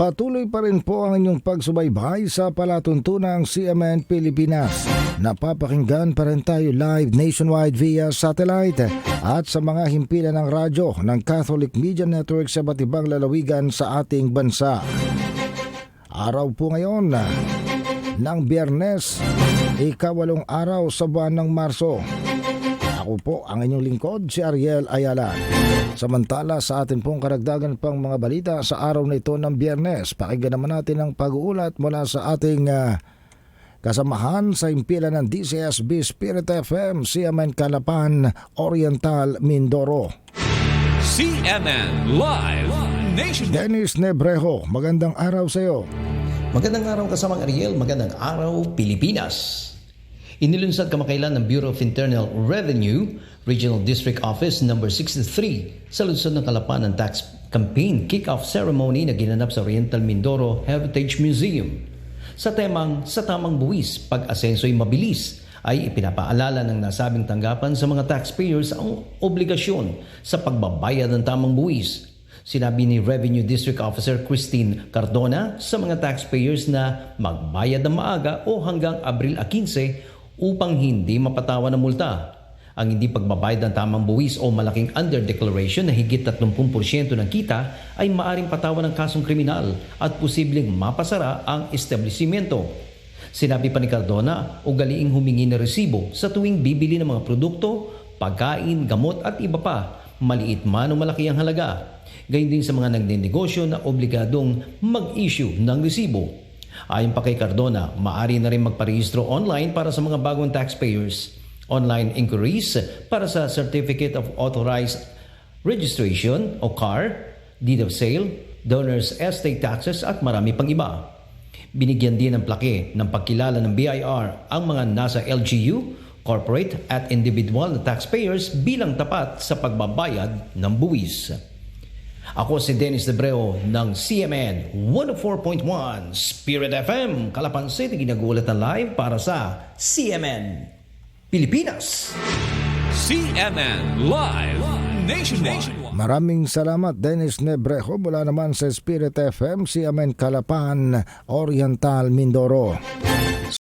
Patuloy pa rin po ang inyong pagsubaybay sa palatuntunang CMN Pilipinas. Napapakinggan pa rin tayo live nationwide via satellite at sa mga himpilan ng radyo ng Catholic Media Network sa iba't ibang lalawigan sa ating bansa. Araw po ngayon ng biyernes, ikawalong araw sa buwan ng Marso. Ako po ang inyong lingkod, si Ariel Ayala. Samantala sa atin pong karagdagan pang mga balita sa araw na ito ng biyernes, pakinggan naman natin ang pag-uulat mula sa ating ah, kasamahan sa impilan ng DCSB Spirit FM, CMN Calapan, Oriental, Mindoro. CNN Live Nation. Dennis Nebrejo, magandang araw sa iyo. Magandang araw kasamang Ariel, magandang araw Pilipinas. Inilunsad kamakailan ng Bureau of Internal Revenue, Regional District Office No. 63 sa lungsod ng Kalapan ng tax campaign kick-off ceremony na ginanap sa Oriental Mindoro Heritage Museum. Sa temang Sa Tamang Buwis, Pag-asenso'y Mabilis, ay ipinapaalala ng nasabing tanggapan sa mga taxpayers ang obligasyon sa pagbabayad ng tamang buwis Sinabi ni Revenue District Officer Christine Cardona sa mga taxpayers na magbayad ng maaga o hanggang Abril 15 upang hindi mapatawan ng multa. Ang hindi pagbabayad ng tamang buwis o malaking under-declaration na higit 30% ng kita ay maaring patawan ng kasong kriminal at posibleng mapasara ang establishmento. Sinabi pa ni Cardona, ugaliing humingi ng resibo sa tuwing bibili ng mga produkto, pagkain, gamot at iba pa, maliit man o malaki ang halaga. Gayun din sa mga nagnenegosyo na obligadong mag-issue ng resibo. Ayon pa kay Cardona, maaari na rin magparehistro online para sa mga bagong taxpayers. Online inquiries para sa Certificate of Authorized Registration o CAR, Deed of Sale, Donors Estate Taxes at marami pang iba. Binigyan din ng plake ng pagkilala ng BIR ang mga nasa LGU, corporate at individual na taxpayers bilang tapat sa pagbabayad ng buwis. Ako si Dennis Debreo ng CMN 104.1 Spirit FM, Calapan City, ginagulat na live para sa CMN Pilipinas. CNN Live Nationwide. Maraming salamat Dennis Nebrejo mula naman sa Spirit FM, CMN Calapan, Oriental, Mindoro.